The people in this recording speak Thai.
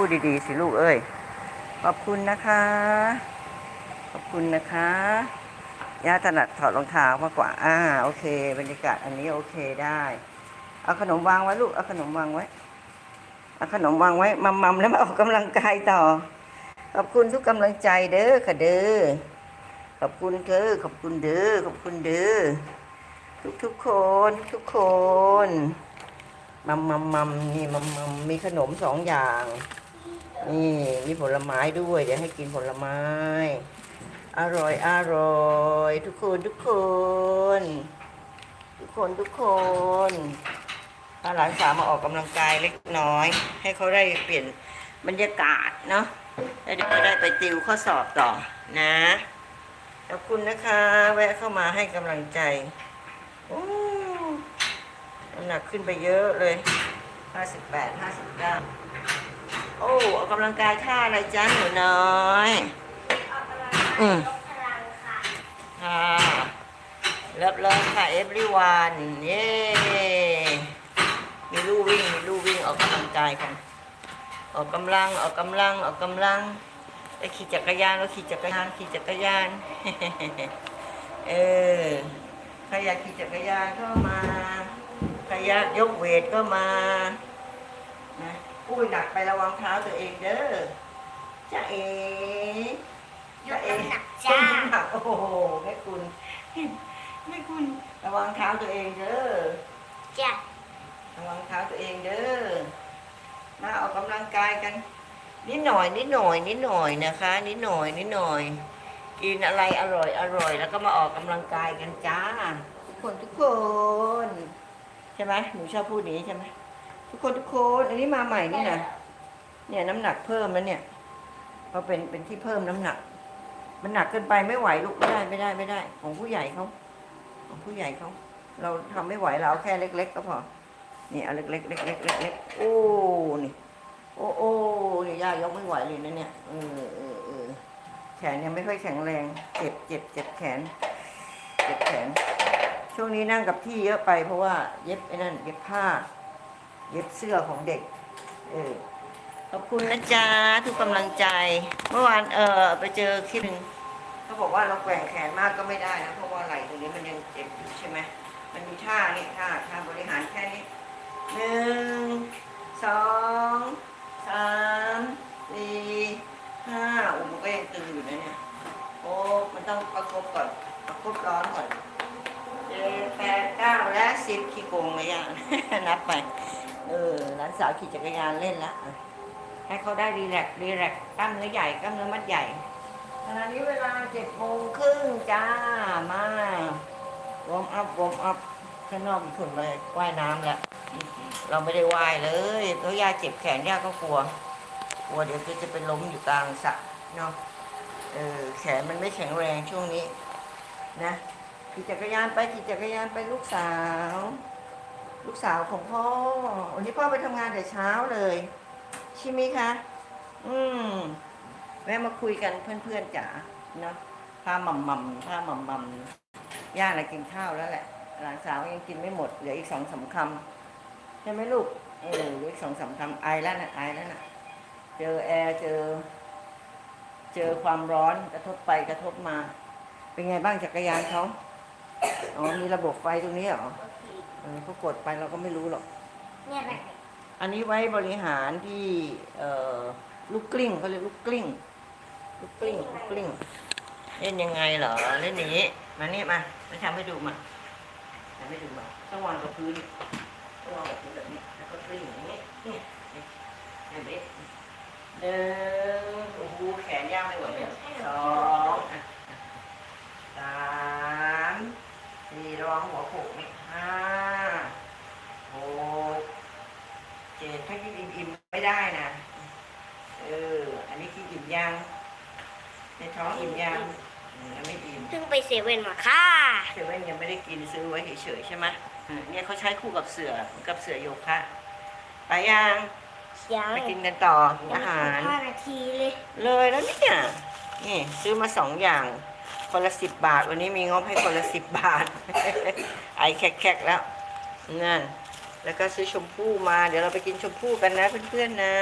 พูดดีๆสิลูกเอ้ย ขอบคุณนะคะ ขอบคุณนะคะย่าถนัดถอดรองเท้ามากกว่า อ่า โอเค บรรยากาศอันนี้โอเคได้ เอาขนมวางไว้ลูก เอาขนมวางไว้ เอาขนมวางไว้ มัมมัมแล้วมาออกกำลังกายต่อ ขอบคุณทุกกำลังใจเด้อค่ะเด้อ ขอบคุณเธอขอบคุณเด้อ ขอบคุณเด้อ ทุกทุกคนทุกคน มัมมัมมัมนี่มัมมัมมีขนมสองอย่าง นี่มีผลไม้ด้วยอยากให้กินผลไม้ อร่อยอร่อยทุกคนทุกคน ทุกคนทุกคนพาหลานสาวมาออกกำลังกายเล็กน้อย ให้เขาได้เปลี่ยนบรรยากาศเนาะแล้วเดี๋ยวก็ได้ไปติวข้อสอบต่อนะขอบคุณนะคะ แวะเข้ามาให้กำลังใจโอ้น้ำหนักขึ้นไปเยอะเลยห้าสิบแปดห้าสิบเก้า โอ้ออกกำลังกายท่าอะไรจ้าหนูน้อย อืมค่ะเลิฟเลิฟค่ะ everyone เย้มีลู่วิ่งมีลู่วิ่งออกกำลังกายกัน ออกกำลังออกกำลังออกกำลังไปขี่จักรยานก็ขี่จักรยานขี่จักรยาน เออใครอยากขี่จักรยานก็มาใครอยากยกเวทก็มานะ อุ้ยหนักไประวังเท้าตัวเองเด้อจ้าเอ๋ยกน้ำหนักจ้าหนักโอ้โหแม่คุณแม่คุณระวังเท้าตัวเองเด้อจ้ะระวังเท้าตัวเองเด้อมาออกกำลังกายกัน นิดหน่อย นิดหน่อย นิดหน่อยนะคะ นิดหน่อย นิดหน่อย กินอะไรอร่อยอร่อย แล้วก็มาออกกำลังกายกันจ้าทุกคนทุกคน ใช่ไหมหนูชอบพูดอย่างนี้ใช่ไหม ทุกคนทุกคนอันนี้มาใหม่นี่นะเนี่ยน้ำหนักเพิ่มแล้วเนี่ยเพราะเป็นเป็นที่เพิ่มน้ำหนัก มันหนักเกินไปไม่ไหวลูกไม่ได้ไม่ได้ไม่ได้ ของผู้ใหญ่เขาของผู้ใหญ่เขาเราทำไม่ไหวเราเอาแค่เล็ก ๆ ก็พอนี่เอาเล็กๆเล็กๆเล็กๆเล็กโอ้นี่โอ้โอ้นี่ยายกไม่ไหวเลยนะเนี่ยเออเออเออแขนยังไม่ค่อยแข็งแรง เจ็บเจ็บเจ็บแขน เจ็บแขน ช่วงนี้นั่งกับที่เยอะไปเพราะว่าเย็บไอ้นั่นเย็บผ้า เย็บเสื้อของเด็ก เออขอบคุณนะจ๊ะทุกกำลังใจ เมื่อวานเออไปเจอคลิปหนึ่งเขาบอกว่าเราแกว่งแขนมากก็ไม่ได้นะเพราะว่าไหล่ตรงนี้มันยังเจ็บอยู่ใช่ไหมมันมีท่านี่ท่าท่าบริหารแค่นี้หนึ่งสองสามสี่ห้าโอ้มันก็ยังตึงอยู่นะเนี่ยโอ้มันต้องประคบก่อนประคบร้อนก่อนเจ็ดแปดเก้าและสิบขี้โกงไหมยังนับไปเออหลานสาวขี่จักรยานเล่นละให้เขาได้รีแลกซ์รีแลกซ์กล้ามเนื้อใหญ่กล้ามเนื้อมัดใหญ่ขณะนี้เวลาเจ็ดโมงครึ่งจ้ามาวอร์มอัพวอร์มอัพข้างนอกมีคนเลยว่ายน้ำแล้วเราไม่ได้ว่ายเลยเพราะย่าเจ็บแขนย่าก็กลัวกลัวเดี๋ยวจะเป็นล้มอยู่กลางสระเนาะเออแขนมันไม่แข็งแรงช่วงนี้ นะขี่จักรยานไปขี่จักรยานไปลูกสาว ลูกสาวของพ่อ วันนี้พ่อไปทำงานแต่เช้าเลยใช่ไหมคะ อืมแวะมาคุยกันเพื่อนๆจ๋าเนาะพาหม่ำม่ำพาหม่ำม่ำย่าน่ะกินข้าวแล้วแหละ หลานสาวยังกินไม่หมด เหลืออีกสองสามคำใช่ไหมลูก เออเหลืออีกสองสามคำไอแล้วนะไอแล้วนะเจอแอร์เจอ เจอความร้อนกระทบไปกระทบมา เป็นไงบ้างจักรยานเขาอ๋อมีระบบไฟตรงนี้เหรอ ออเขากดไปเราก็ไม่รู้หรอก เนี่ยแหละอันนี้ไว้บริหารที่เอ่อลูกกลิ้งเขาเรียกลูกกลิ้ง ลูกกลิ้งลูกกลิ้ง เล่นยังไงเหรอเล่นอย่างนี้มานี่มามาทำให้ดูมาทำให้ดูมาต้องวางกับพื้นต้องวางกับพื้นแบบนี้แล้วก็กลิ้งอย่างนี้นี่นี่แบบนี้หนึ่งโอ้โหแขนยากไม่ไหวเนี่ยสองอะสามสี่ระวังหัวโขกนี่ห้าห กเจ็ดถ้ากินอิ่มๆไม่ได้นะ เออ อันนี้กินอิ่มยัง ในท้องอิ่มยังอืมยังไม่อิ่มเพิ่งไปเซเว่นมาค่ะเซเว่นยังไม่ได้กินซื้อไว้เฉยๆใช่ไหมอืมเนี่ยเขาใช้คู่กับเสือกับเสือโยคะไปยังยังไปกินกันต่อกินยังอาไม่หารห้านาทีเลย เลยแล้วเนี่ยนี่ซื้อมาสองอย่างคนละสิบบาท วันนี้มีงบให้คนละสิบบาท ไอแขกๆแล้วนั่น แล้วก็ซื้อชมพู่มา เดี๋ยวเราไปกินชมพู่กันนะเพื่อนๆนะ